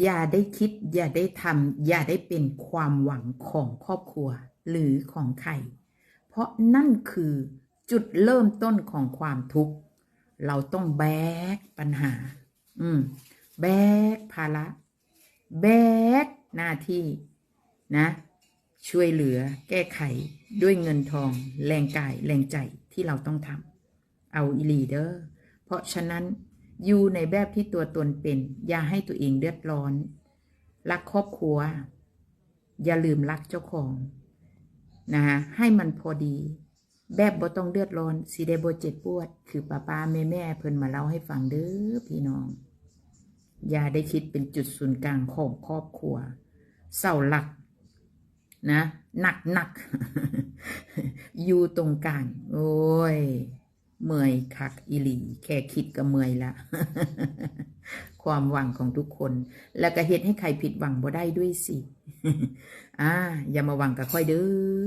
อย่าได้คิด อย่าได้ทำอย่าได้เป็นความหวังของครอบครัว หรือของใคร เพราะนั่นคือจุดเริ่มต้นของความทุกข์ เราต้องแบกปัญหา อืม แบกภาระ แบกหน้าที่นะ ช่วยเหลือแก้ไขด้วยเงินทอง แรงกาย แรงใจที่เราต้องทำเอาอีลีเดอร์เพราะฉะนั้น อยู่ในแบบที่ตัวตนเป็น อย่าให้ตัวเองเดือดร้อน รักครอบครัว อย่าลืมรักเจ้าของนะฮะให้มันพอดี แบบบ่ต้องเดือดร้อนสิได้บ่เจ็บปวด คือป้าป้าแม่แม่เพิ่นมาเล่าให้ฟังเด้อพี่น้อง อย่าได้คิดเป็นจุดศูนย์กลางของครอบครัว เสาหลักนะหนักหนักอยู่ตรงกลางโอ้ย เมื่อยคักอิหลีแค่คิดก็เมื่อยละ ความหวังของทุกคน แล้วก็เฮ็ดให้ใครผิดหวังบ่ได้ด้วยสิ อ่า อย่ามาหวังกับค่อยเด้อ